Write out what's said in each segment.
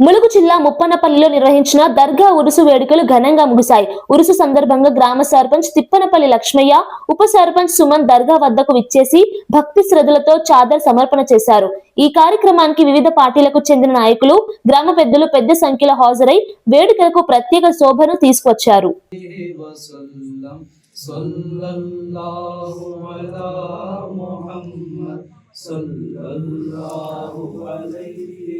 ములుగు జిల్లా ముప్పనపల్లిలో నిర్వహించిన దర్గా ఉరుసు వేడుకలు ఘనంగా ముగిశాయి ఉరుసు సందర్భంగా గ్రామ సర్పంచ్ తిప్పనపల్లి లక్ష్మయ్య ఉప సర్పంచ్ సుమన్ దర్గా వద్దకు విచ్చేసి భక్తి శ్రద్ధలతో చాదర్ సమర్పణ చేశారు ఈ కార్యక్రమానికి వివిధ పార్టీలకు చెందిన నాయకులు గ్రామ పెద్దలు పెద్ద సంఖ్యలో హాజరై వేడుకలకు ప్రత్యేక శోభను తీసుకొచ్చారు وسلم صلى الله على محمد صلى الله عليه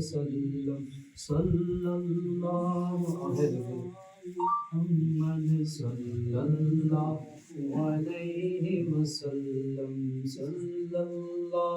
وسلم صلى الله على محمد صلى الله عليه وسلم صلى الله